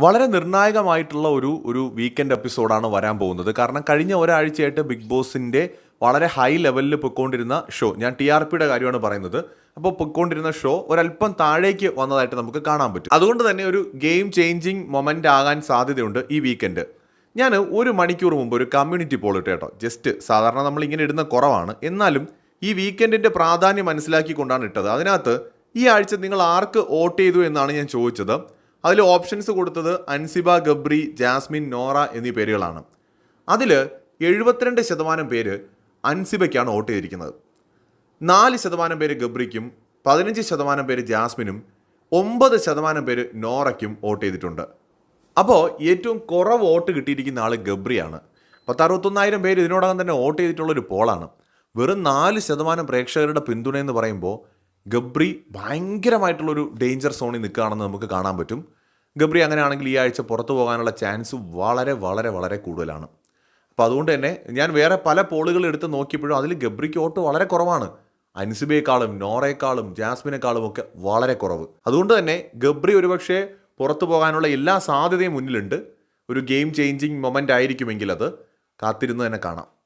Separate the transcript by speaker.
Speaker 1: വളരെ നിർണായകമായിട്ടുള്ള ഒരു ഒരു വീക്കെൻഡ് എപ്പിസോഡാണ് വരാൻ പോകുന്നത്. കാരണം കഴിഞ്ഞ ഒരാഴ്ചയായിട്ട് ബിഗ് ബോസിന്റെ വളരെ ഹൈ ലെവലിൽ പൊയ്ക്കൊണ്ടിരുന്ന ഷോ ഞാൻ ടി ആർ പിയുടെ കാര്യമാണ് പറയുന്നത്. അപ്പോൾ പൊയ്ക്കൊണ്ടിരുന്ന ഷോ ഒരല്പം താഴേക്ക് വന്നതായിട്ട് നമുക്ക് കാണാൻ പറ്റും. അതുകൊണ്ട് തന്നെ ഒരു ഗെയിം ചേഞ്ചിങ് മൊമെന്റ് ആകാൻ സാധ്യതയുണ്ട് ഈ വീക്കെൻഡ് ഞാൻ ഒരു മണിക്കൂർ മുമ്പ് ഒരു കമ്മ്യൂണിറ്റി പോൾ ഇട്ട് കേട്ടോ. ജസ്റ്റ് സാധാരണ നമ്മൾ ഇങ്ങനെ ഇടുന്ന കുറവാണ്. എന്നാലും ഈ വീക്കെൻഡിന്റെ പ്രാധാന്യം മനസ്സിലാക്കിക്കൊണ്ടാണ് ഇട്ടത്. അതിനകത്ത് ഈ ആഴ്ച നിങ്ങൾ ആർക്ക് വോട്ട് ചെയ്തു എന്നാണ് ഞാൻ ചോദിച്ചത്. അതിൽ ഓപ്ഷൻസ് കൊടുത്തത് അൻസിബ ഗബ്രി ജാസ്മിൻ നോറ എന്നീ പേരുകളാണ്. അതിൽ എഴുപത്തിരണ്ട് ശതമാനം പേര് അൻസിബയ്ക്കാണ് വോട്ട് ചെയ്തിരിക്കുന്നത്. നാല് ശതമാനം പേര് ഗബ്രിക്കും പതിനഞ്ച് ശതമാനം പേര് ജാസ്മിനും ഒമ്പത് ശതമാനം പേര് നോറയ്ക്കും വോട്ട് ചെയ്തിട്ടുണ്ട്. അപ്പോൾ ഏറ്റവും കുറവ് വോട്ട് കിട്ടിയിരിക്കുന്ന ആൾ ഗബ്രിയാണ്. പത്തറുപത്തൊന്നായിരം പേര് ഇതിനോടകം തന്നെ വോട്ട് ചെയ്തിട്ടുള്ളൊരു പോളാണ്. വെറും നാല് ശതമാനം പ്രേക്ഷകരുടെ പിന്തുണയെന്ന് പറയുമ്പോൾ ഗബ്രി ഭയങ്കരമായിട്ടുള്ളൊരു ഡേഞ്ചർ സോണിൽ നിൽക്കുകയാണെന്ന് നമുക്ക് കാണാൻ പറ്റും. ഗബ്രി അങ്ങനെയാണെങ്കിൽ ഈ ആഴ്ച പുറത്തു പോകാനുള്ള ചാൻസ് വളരെ വളരെ വളരെ കൂടുതലാണ്. അപ്പോൾ അതുകൊണ്ട് തന്നെ ഞാൻ വേറെ പല പോളുകൾ എടുത്ത് നോക്കിയപ്പോഴും അതിൽ ഗബ്രിക്ക് ഓട്ട് വളരെ കുറവാണ്. അൻസിബയേക്കാളും നോറയേക്കാളും ജാസ്മിനേക്കാളും ഒക്കെ വളരെ കുറവ്. അതുകൊണ്ട് തന്നെ ഗബ്രി ഒരുപക്ഷെ പുറത്തു പോകാനുള്ള എല്ലാ സാധ്യതയും മുന്നിലുണ്ട്. ഒരു ഗെയിം ചേഞ്ചിങ് മൊമെന്റ് ആയിരിക്കുമെങ്കിൽ അത് കാത്തിരുന്ന് തന്നെ കാണാം.